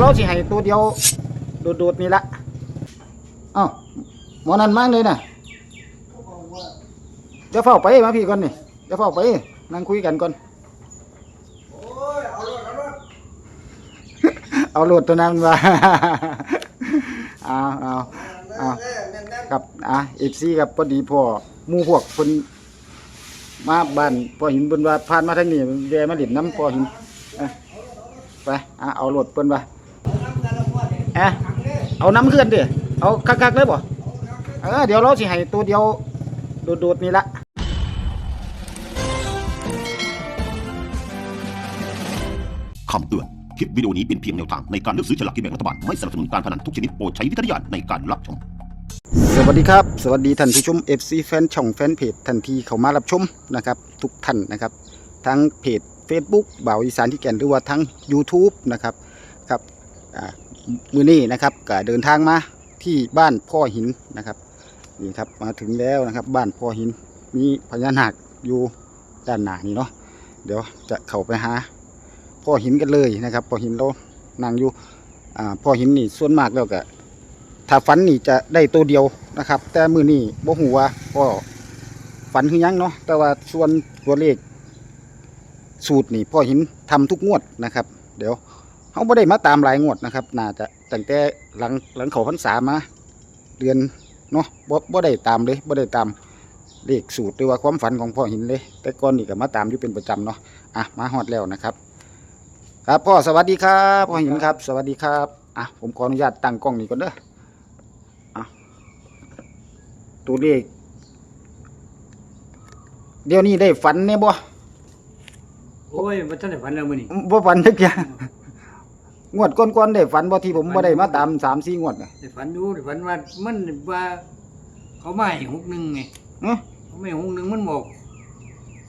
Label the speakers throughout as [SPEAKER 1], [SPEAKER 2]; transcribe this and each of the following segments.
[SPEAKER 1] เราสิให้ตัวเดียวโดดๆนี่ละเอ้าหมอนันมากเลยน่ะเดี๋ยวเฝ้าไปมาพี่ก่อนนี่เดี๋ยวเฝ้าไปนั่งคุยกันก่อน
[SPEAKER 2] โอ้ยเอารถเอารถ
[SPEAKER 1] เอาโหลดตัวนั้นมาเอาเอาเอา
[SPEAKER 2] แน่แน่แน่
[SPEAKER 1] ครับอะเอฟซีครับพอดีพ่อหมู่พวกเพิ่นมาบ้านพ่อหินเพิ่นว่าผ่านมาทางนี้แวะมาเล่นน้ำพ่อหินเอ้ยไปอะเอาโหลดเพิ่นว่า เอะเอาน้ำเคลื่อนดิเอาคักๆเลยบ่เออเดี๋ยวเราสิให้ตัวเดียวโดดๆนี่ละ
[SPEAKER 3] คำเตือน คลิปวิดีโอนี้เป็นเพียงแนวทางในการเลือกซื้อฉลากกินแบ่งรัฐบาล ไม่สนับสนุนการพนันทุกชนิดโปรดใช้วิจารณญาณในการรับชม
[SPEAKER 1] สวัสดีครับ สวัสดีท่านผู้ชม FC แฟนช่องแฟนเพจท่านที่เข้ามารับชมนะครับ ทุกท่านนะครับ ทั้งเพจ Facebook บ่าวอีสานที่แก่นหรือว่าทั้ง YouTube นะครับครับอ่า มือนี้นะครับก็เดินทางมาที่บ้านพ่อหินนะครับนี่ครับมาถึงแล้วนะครับ บ้านพ่อหินมีพญานาคอยู่ด้านหน้านี่เนาะเดี๋ยวจะเข้าไปหาพ่อหินกันเลยนะครับพ่อหินเรานั่งอยู่อ่าพ่อหินนี่ส่วนมากแล้วก็ถ้าฝันนี่จะได้ตัวเดียวนะครับ แต่มือนี่บ่หูว่าก็ฝันคือยังเนาะแต่ว่าส่วนตัวเลขสูตรนี่พ่อหินทำทุกงวดนะครับ เดี๋ยว เขาบ่ได้มาตามหลายงวดนะครับน่าจะตั้งแต่หลังหลังเขาพรรษามาเดือนเนาะบ่บ่ได้ตามเลยบ่ได้ตามเลขสูตรหรือว่าความฝันของพ่อหินเลย แต่ก่อนนี่ก็มาตามอยู่เป็นประจำเนาะอะมาฮอดแล้วนะครับ ครับพ่อสวัสดีครับพ่อหินครับ สวัสดีครับอะผมขออนุญาตตั้งกล้องนี่ก่อนเด้อตัวเลขเดี๋ยวนี้ได้ฝันเนี่ยบ่
[SPEAKER 4] โอ้ยมันท่านได้ฝันแล้วมื้อนี้
[SPEAKER 1] บ่ฝันทุกอย่าง งวดก่อนๆได้ฝันบ่ที่ผมบ่ได้มาตามสามสี่งวดน่ะ
[SPEAKER 4] ได้ฝันอยู่ได้ฝันว่ามันว่า เขาไม่หกหนึ่งไง
[SPEAKER 1] เอ้อ
[SPEAKER 4] เขาไม่หกหนึ่งมันบอก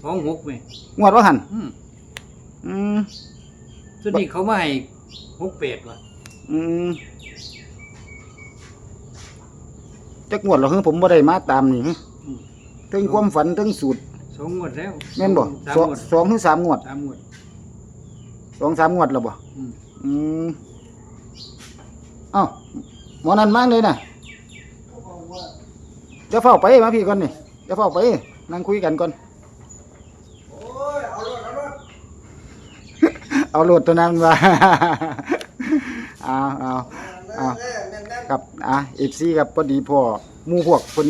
[SPEAKER 4] สองหกไง
[SPEAKER 1] งวดว่าหัน
[SPEAKER 4] อืม
[SPEAKER 1] อืม
[SPEAKER 4] ส่วนนี้เขาไม่หกแปดว่ะ
[SPEAKER 1] อืมจักงวดเหรอคือผมบ่ได้มาตามนี่ถึงความฝันถึงสูตร
[SPEAKER 4] สองงวดแล้ว
[SPEAKER 1] แม่นบ่
[SPEAKER 4] สาม
[SPEAKER 1] สอง
[SPEAKER 4] งวด
[SPEAKER 1] สองถึงสามงวด
[SPEAKER 4] สามงวด
[SPEAKER 1] สองสามงวดแล้วบ่
[SPEAKER 4] อืม
[SPEAKER 1] อืมเอ้าหมอนันมากเลยน่ะเดี๋ยวเฝ้าไปมาพี่ก่อนนี่เดี๋ยวเฝ้าไปนั่งคุยกันก่อน
[SPEAKER 2] เอา
[SPEAKER 1] โหลดตัวนั้นมาเอาเอาเอาครับอะเอฟซีครับพอดีพ่อมูพวกเพิ่น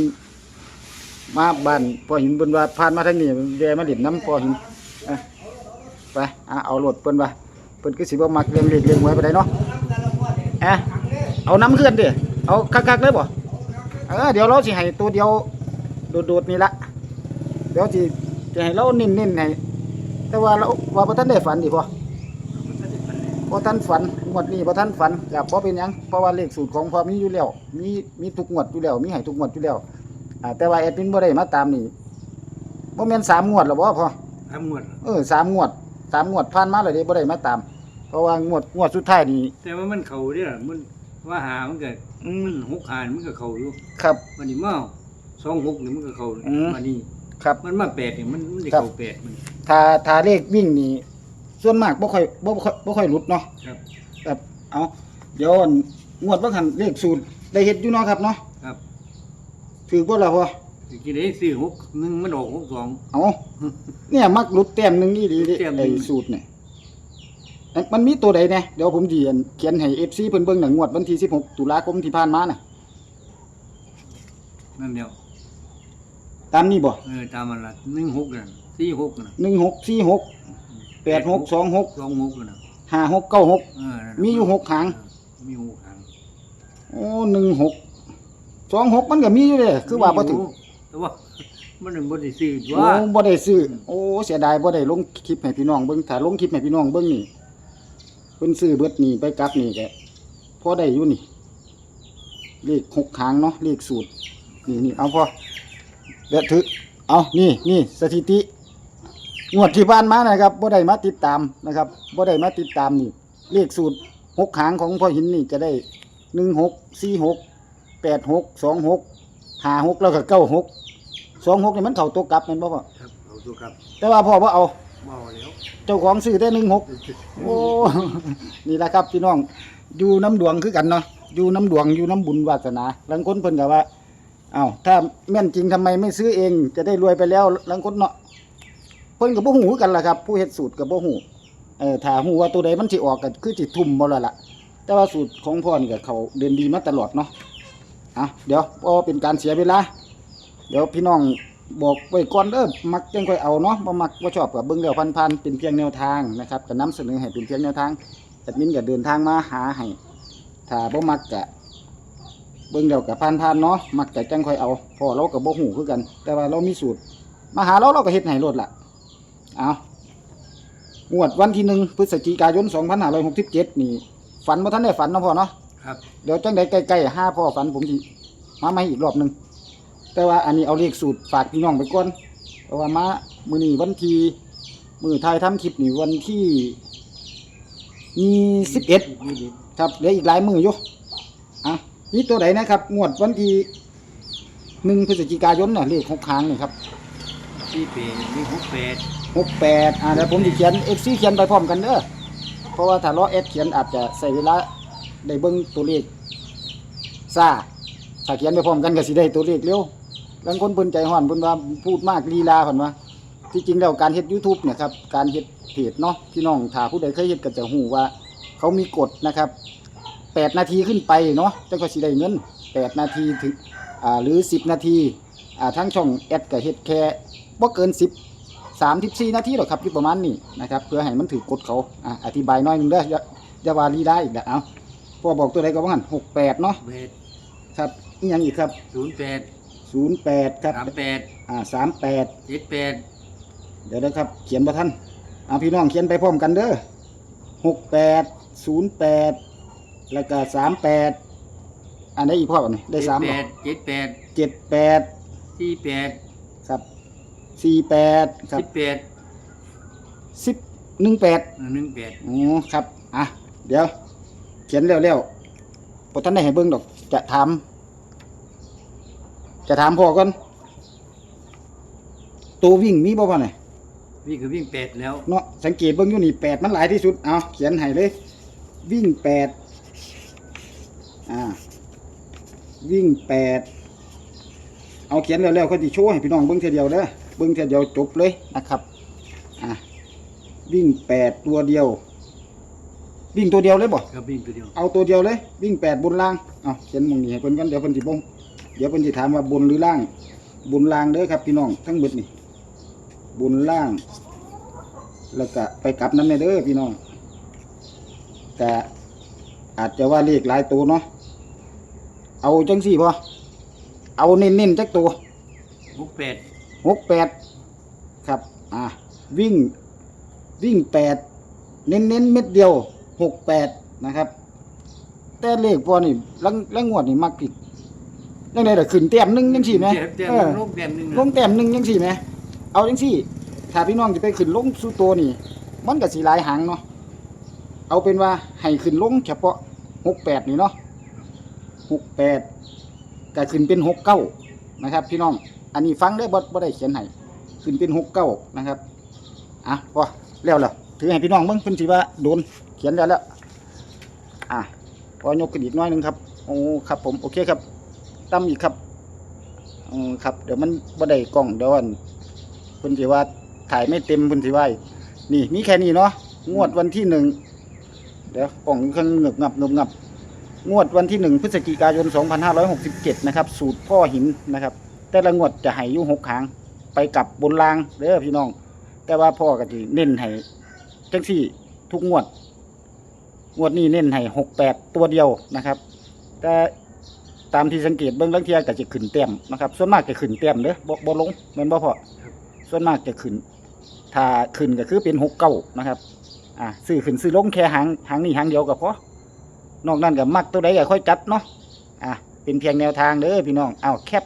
[SPEAKER 1] มาบ้านพ่อหินเพิ่นว่าผ่านมาทางนี้แวะมาเล่นน้ำพ่อหินไปอะเอาโหลดเพิ่นว่า เพิ่นคือสิบ่มักเลี้ยงเล็กเลี้ยงไว้ไปได้เนาะเอะเอาน้ำเคลื่อนดิเอาคักๆเลยบ่เออเดี๋ยวเราสิให้ตัวเดียวโดดๆนี่ละเดี๋ยวสิจะให้เราเน้นๆให้แต่ว่าเราว่าบ่ทันได้ฝันดิพ่อ
[SPEAKER 4] มันท่านได้ฝันแล้ว
[SPEAKER 1] พอท่านฝันงวดนี้พอท่านฝันอย่าพอเป็นหยังเพราะว่าเลขสูตรของพอมีอยู่แล้วมีมีทุกงวดอยู่แล้วมีให้ทุกงวดอยู่แล้วอ่าแต่ว่าแอดมินบ่ได้มาตามนี่บ่แม่นสามงวดหรอบ่พอ
[SPEAKER 4] สามงวด
[SPEAKER 1] เออสามงวด สามงวดผ่านมาแล้วเด้บ่ได้มาตาม เพราะว่างวดงวดสุดท้ายนี่
[SPEAKER 4] แต่ว่ามันเข่าเด้อมันว่าหามันก็
[SPEAKER 1] อื
[SPEAKER 4] มั
[SPEAKER 1] ม
[SPEAKER 4] นหกหานมันก็เข่าอยู่
[SPEAKER 1] ครับ
[SPEAKER 4] วันนี้มาสองหกนี่มันก็เข่า
[SPEAKER 1] อืม
[SPEAKER 4] วันนี้
[SPEAKER 1] ครับ
[SPEAKER 4] มันมาแปดนี่มันมันได้
[SPEAKER 1] ครับ
[SPEAKER 4] เข่าแปดมัน
[SPEAKER 1] ถ้าถ้าเลขวิ่งนี่ส่วนมากบ่ค่อยบ่ค่อยบ่ค่อยหลุดเนาะ
[SPEAKER 4] ครับ
[SPEAKER 1] ครับเอาเดี๋ยวงวดว่าคันเลขสูตรได้เฮ็ดอยู่เนาะครับเนาะ
[SPEAKER 4] ครับ
[SPEAKER 1] ถือบ่ล่ะพ่อ
[SPEAKER 4] กี่ได้สี่หกหนึ่งมันออกหกสอง
[SPEAKER 1] เอาเนี่ยมักหลุดแต้มหนึ่งนี่ดีดิ
[SPEAKER 4] แต้มหนึ่
[SPEAKER 1] ไอ้
[SPEAKER 4] ง
[SPEAKER 1] สูตรเนี่ยเอ๊ะมันมีตัวใดเนี่ยเดี๋ยวผมจีเขียนให้เอฟซีเพิ่นเบิ่งหนังงวดวันที่สิบหกตุลาคมที่ผ่านมาน่ะ
[SPEAKER 4] นั่นเดียว
[SPEAKER 1] ตามนี้บ่
[SPEAKER 4] เออตามมันละหนึ่งหกนั่นสี่หกนั่น
[SPEAKER 1] หนึ่งหกสี่หกแปดหกสองหก
[SPEAKER 4] สองหกนั่น
[SPEAKER 1] ห้าหกเก้าหก
[SPEAKER 4] เออนั่น
[SPEAKER 1] มีอยู่หกหาง
[SPEAKER 4] เออมีหกหาง
[SPEAKER 1] โอ้หนึ่งหกสองหกมันก็มีอยู่เลยคือว่าบ่ถึง
[SPEAKER 4] มีอยู่ แต่ว่ามันบ่ได้ซื้อ
[SPEAKER 1] โอ้
[SPEAKER 4] ว่า
[SPEAKER 1] บ่ได้ซื้อโอ้เสียดายบ่ได้ลงคลิปให้พี่น้องเบิ่งถ้าลงคลิปให้พี่น้องเบิ่งนี่เพิ่นซื้อเบิดนี่ไปกลับนี่ก็พอได้อยู่นี่ เลขหกหางเนาะเลขสูตร นี่นี่เอาพอเดี๋ยวถือเอานี่นี่สถิติงวดที่ผ่านมานะครับบ่ได้มาติดตามนะครับบ่ได้มาติดตามนี่ เลขสูตรหกหางของพ่อหินนี่จะได้หนึ่งหกสี่หกแปดหกสองหก ห้าหกแล้วก็เก้าหกสองหกนี่มันเข้าตัวกลับแม่นบ่พ่อ
[SPEAKER 4] ครับเอาตัวครับ
[SPEAKER 1] แต่ว่าพ่อบ่เอา
[SPEAKER 4] เบาแล้ว
[SPEAKER 1] เจ้าของซื้อได้หนึ่งหกโอ้ นี่แหละครับพี่น้อง อยู่น้ำดวงคือกันเนาะ อยู่น้ำดวงอยู่น้ำบุญวาสนาลังคนเพิ่นก็ว่าอ้าวถ้าแม่นจริงทำไมไม่ซื้อเอง จะได้รวยไปแล้วลังคนเนาะ เพิ่นก็บ่ฮู้คือกันล่ะครับ ผู้เฮ็ดสูตรก็บ่ฮู้เออถ้าฮู้ว่าตัวใดมันสิออกก็คือสิทุ่มบ่ล่ะล่ะ แต่ว่าสูตรของพ่อนี่ก็เขาเดินดีมาตลอดเนาะ อะเดี๋ยวพอเป็นการเสียเวลา เดี๋ยวพี่น้องบอกไว้ก่อนเด้อมักจังค่อยเอาเนาะบ่มักบ่ชอบก็เบิ่งแล้วพันๆเป็นเพียงแนวทางนะครับก็นำเสนอให้เป็นเพียงแนวทางแอดมินก็เดินทางมาหาให้ถ้าบ่มักก็เบิ่งแล้วก็ผ่านๆเนาะมักก็จังค่อยเอาพราะเราก็บ่ฮู้คือกัน แต่ว่าเรามีสูตร มาหาเราเราก็เฮ็ดให้โลดล่ะเอางวดวันที่หนึ่งพฤศจิกายน2567นี่ฝันบ่ทันได้ฝันเนาะพ่อเนาะ
[SPEAKER 4] ครับ
[SPEAKER 1] เดี๋ยวจังใดใกล้ๆห้าพ่อฝันผมสิมาใหม่อีกรอบหนึ่งแต่ว่าอันนี้เอาเลขสูตรฝากพี่น้องไปก่อนเพราะว่ามามือนี้วันที่มือไทายทำคลิปนี่วันที่มีสิบเอ็ด
[SPEAKER 4] ยี่สิบ
[SPEAKER 1] ครับเหลืออีกหลายมืออยู่อะนี่ตัวไหนนะครับ งวดวันที่หนึ่งพฤศจิกายนน่ะเลขหกค้างนี่ครับ
[SPEAKER 4] สี่แปดมีหกแปด
[SPEAKER 1] หกแปดอ่าเดี๋ยวผมจะเขียนเอฟซีเขียนไปพร้อมกันเด้อเพราะว่าถ้ารอเอสเขียนอาจจะใส่เวลา ได้เบิ้งตัวเลขซาถ้าเขียนไปพร้อมกันก็สิได้ตัวเลขเร็วบางคนเพิ่นใจห่อนเพิ่นว่าพูดมากลีลาเพิ่นว่าที่จริงแล้วการเฮ็ด YouTube เนี่ยครับการเฮ็ดเพจเนาะพี่น้องถ้าผู้ใดเคยเฮ็ดก็จะฮู้ว่า เขามีกฎนะครับ8นาทีขึ้นไปเนาะจังก็สิได้เงิน8นาทีถึงอ่าหรือ10นาทีอ่าทั้งช่องแอดก็เฮ็ดแค่บ่เกิน10 34นาทีหรอกครับอยู่ประมาณนี้นะครับเพื่อให้มันถือกฎเขาอ่าอธิบายน้อยนึงเด้ออย่าว่าลีได้อีกแล้วเอา พ่อบอกตัวใดก็ว่างั้น68เนาะ
[SPEAKER 4] แปด
[SPEAKER 1] ครับอีหยังอีกครับ
[SPEAKER 4] ศูนย์แปด
[SPEAKER 1] 08ครับ
[SPEAKER 4] สามแปด
[SPEAKER 1] อ่า38
[SPEAKER 4] เจ็ดแปด
[SPEAKER 1] เดี๋ยวนะครับ เขียนบ่ทันเอาพี่น้องเขียนไปพร้อมกันเด้อ68 08แล้วก็38อันไหนี้อีกพ่อบ่นี่ได้สาม
[SPEAKER 4] แป
[SPEAKER 1] บ่
[SPEAKER 4] ดเจ็ดแปด
[SPEAKER 1] เจ็ดแปด
[SPEAKER 4] สี่แปด
[SPEAKER 1] ครับสี่แปดครับ
[SPEAKER 4] สิบแปด
[SPEAKER 1] สิบหนึ่งแปด
[SPEAKER 4] หนึ่งแปด
[SPEAKER 1] อ๋อครับ อะ เดี๋ยวเขียนเร็วๆพอท่านได้ให้เบิ่งดอก จะถาม จะถามพ่อก่อนตัววิ่งมีบ่พ่อไหน
[SPEAKER 4] วิ่งคือวิ่งแปดแล้ว
[SPEAKER 1] เนาะสังเกตเบิ่งอยู่นี่แปดมันหลายที่สุด เอาเขียนให้เลย วิ่งแปดอ่า วิ่งแปดเอาเขียนเร็วๆเขาจะโชว์ให้พี่น้องเบิ่งเทียเดียวเด้อเบิ่งเทียเดียวจบเลยนะครับ อะวิ่งแปดตัวเดียว วิ่งตัวเดียวเลยบ่
[SPEAKER 4] ก็วิ่งตัวเดียว
[SPEAKER 1] เอาตัวเดียวเลยวิ่งแปดบนล่างเอาเขียนหมองนี้ให้เพิ่นกันเดี๋ยวเพิ่นสิบ่งเดี๋ยวเพิ่นสิถามว่าบนหรือล่าง บนล่างเด้อครับพี่น้องทั้งเบิดนี่บนล่าง แล้วก็ไปกลับนั้นเด้อพี่น้องแต่อาจจะว่าเลขหลายตัวเนาะเอาจังสี่พอเอาเน้นๆจักตัว
[SPEAKER 4] หกแปด
[SPEAKER 1] หกแปดครับ อ่าวิ่งวิ่งแปดเน้นเน้นๆเม็ดเดียว หกแปดนะครับ แต่เลขพอนี่ลังลังงวดนี่มักผิดยังไงล่ะขึ้นเต็มหนึ่งยังสี่ไหม
[SPEAKER 4] เต็มเต็ม
[SPEAKER 1] เออ
[SPEAKER 4] ลงเต็มหนึ่ง
[SPEAKER 1] ลงเต็มหนึ่งยังสี่ไหมเอาจังสี่ถ้าพี่น้องจะไปขึ้นลงสู่ตัวนี่ มันก็สีหลายหางเนาะเอาเป็นว่าให้ขึ้นลงเฉพาะหกแปดนี่เนาะหกแปดก็ขึ้นเป็นหกเก้านะครับ พี่น้อง อันนี้ฟังได้บ่บ่ได้เขียนให้ขึ้นเป็นหกเก้านะครับอะพอแล้วล่ะถือให้พี่น้องเบิ่งเพิ่นสิว่าโดนเขียนแล้แล้ว อะพอยกกระดิกน้อยหนึงครับโอ้ครับ ผมโอเคครับตั้มอีกครับอืมครับ เดี๋ยวมันบ่ได้กล้องเดี๋ยวอันเพิ่นสิว่าถ่ายไม่เต็มเพิ่นสิว่านี่มีแค่นี้เนาะงวดวันที่หนึ่งเดี๋ยวกล่องเครื่องเงึบงับเงึบงับ งวดวันที่หนึ่งพฤศจิกายน 2567 นะครับ สูตรพ่อหินนะครับ แต่ละงวดจะให้ยู่หกครั้งไปกับบนรางเด้อพี่น้อง แต่ว่าพ่อก็สิเน้นให้จังสี่ทุกงวด งวดนี้เน้นให้หกแปดตัวเดียวนะครับ แต่ตามที่สังเกตเบื้องลังเทียก็จะขึ้นเต็มนะครับ ส่วนมากจะขึ้นเต็มเด้อบ่บ่ลงแม่นบ่พ่อส่วนมากจะขึ้น ถ้าขึ้นก็คือเป็นหกเก้านะครับ อ่าซื้อขึ้นซื้อลงแค่หางหางนี้หางเดียวก็พอนอกนั้นก็มักตัวใดก็ค่อยจัดเนาะอ่าเป็นเพียงแนวทางเด้อพี่น้องเอาแคป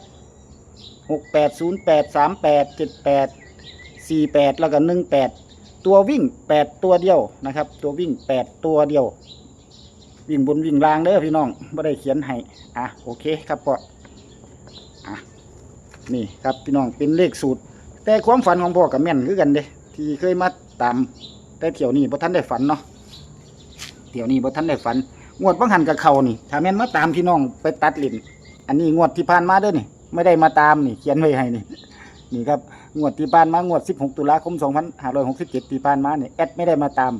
[SPEAKER 1] หกแปดศูนย์แปดสามแปดเจ็ดแปดสี่แปดแล้วก็หนึ่งแปด ตัววิ่งแปดตัวเดียวนะครับ ตัววิ่งแปดตัวเดียว วิ่งบนวิ่งล่างเด้อพี่น้องไม่ได้เขียนให้อะโอเคครับพ่ออะนี่ครับพี่น้องเป็นเลขสูตร แต่ความฝันของพ่อกับแม่นคือกันเด้ที่เคยมาตามแต่เที่ยวนี้บ่ทันได้ฝันเนาะเที่ยวนี้บ่ทันได้ฝัน งวดบังหันกับเขานี่ถ้าแม่นมาตามพี่น้องไปตัดลิ้นอันนี้งวดที่ผ่านมาเด้อนี่ไม่ได้มาตามนี่ เขียนไว้ให้นี่นี่ครับ งวดที่ผ่านมางวด 16 ตุลาคม 2567ที่ผ่านมานี่แอดไม่ได้มาตาม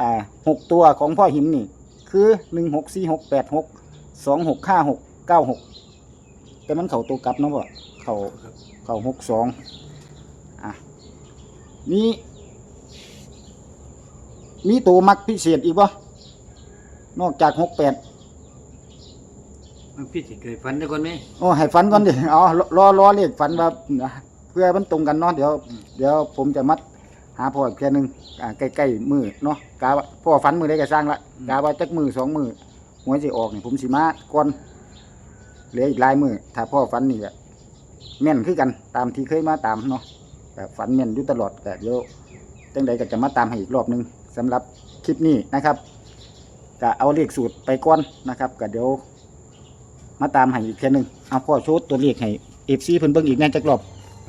[SPEAKER 1] อ่าหกตัวของพ่อหินนี่ คือ 164686 2656 96 แต่มันเข้าตัวกลับเนาะบ่เข้าเข้า62อะมีมีตัวมักพิเศษอีกบ่นอกจาก 68
[SPEAKER 4] มันพี่สิเคยฝันได้ก่อนไหม
[SPEAKER 1] โอ้ให้ฝันก่อนดิ อ๋อรอรอรอเลขฝันว่าเพื่อมันตรงกันเนาะเดี๋ยว เดี๋ยวผมจะมัดหาพ่ออีกแค่ยหนึงอ่าใกล้ๆมือเนาะกาว่าพ่อฝันมือได้ก็สร้างละกาว่าจักมือสองมือหวยสิออกนี่ผมสิมาก่อนเหลืออีกหลายมือถ้าพ่อฝันนี่ก็แม่นคือกันตามที่เคยมาตามเนาะแต่ฝันแม่นอยู่ตลอดก็เดี๋ยวจังใดก็จะมาตามให้อีกรอบหนึงสำหรับคลิปนี้นะครับก็เอาเลขสูตรไปก่อนนะครับก็เดี๋ยวมาตามให้อีกเพียหนึ่งเอาพ่อโชดตัวเลขให้เอฟซีเพิ่นเบิ่งอีกแน่จักรอบ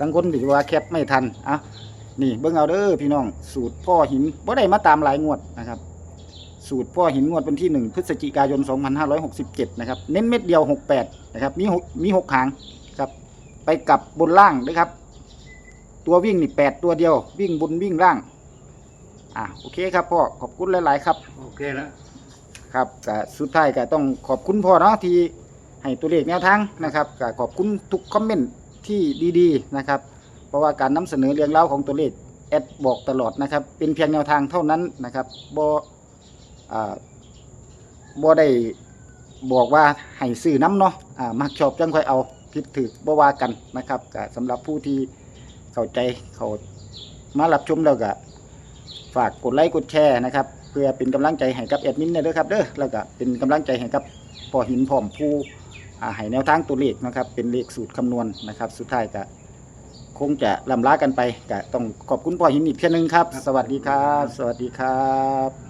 [SPEAKER 1] ลังคนหรือว่าแคปไม่ทันอะนี่เบิ่งเอาเด้อพี่น้อง สูตรพ่อหินบ่ได้มาตามหลายงวดนะครับ สูตรพ่อหินงวดวันที่ 1 พฤศจิกายน 2567 นะครับ เน้นเม็ดเดียว 68 นะครับ มีหกมีหกหางครับ ไปกลับบนล่างด้วยครับ ตัววิ่งนี่ 8 ตัวเดียว วิ่งบนวิ่งล่าง อะโอเคครับพ่อ ขอบคุณหลาย ๆ ครับ
[SPEAKER 4] โอเคแล้ว
[SPEAKER 1] ครับก็สุดท้ายก็ต้องขอบคุณพ่อเนาะที่ให้ตัวเลขแนวทางนะครับก็ขอบคุณทุกคอมเมนต์ ที่ดีๆนะครับ เพราะว่าการนำเสนอเรื่องเล่าของตัวเลขแอดบอกตลอดนะครับ เป็นเพียงแนวทางเท่านั้นนะครับบอบ่ได้บอกว่าให้ซื้อน้ำเนาะอ่ามักชอบจังค่อยเอาผิดถือบ่ว่ากันนะครับก็สำหรับผู้ที่เข้าใจเขามารับชมแล้วก็ฝากกดไลค์กดแชร์นะครับ เพื่อเป็นกำลังใจให้กับแอดมินเด้อครับเด้อแล้วก็เป็นกำลังใจให้กับพ่อหินพร้อมผู้ ให้แนวทางตัวเลขนะครับ เป็นเลขสูตรคำนวณนะครับ สุดท้ายก็คงจะลำลากันไปก็ต้องขอบคุณพ่อหินอีกเพียงหนึ่งครับ สวัสดีครับ สวัสดีครับ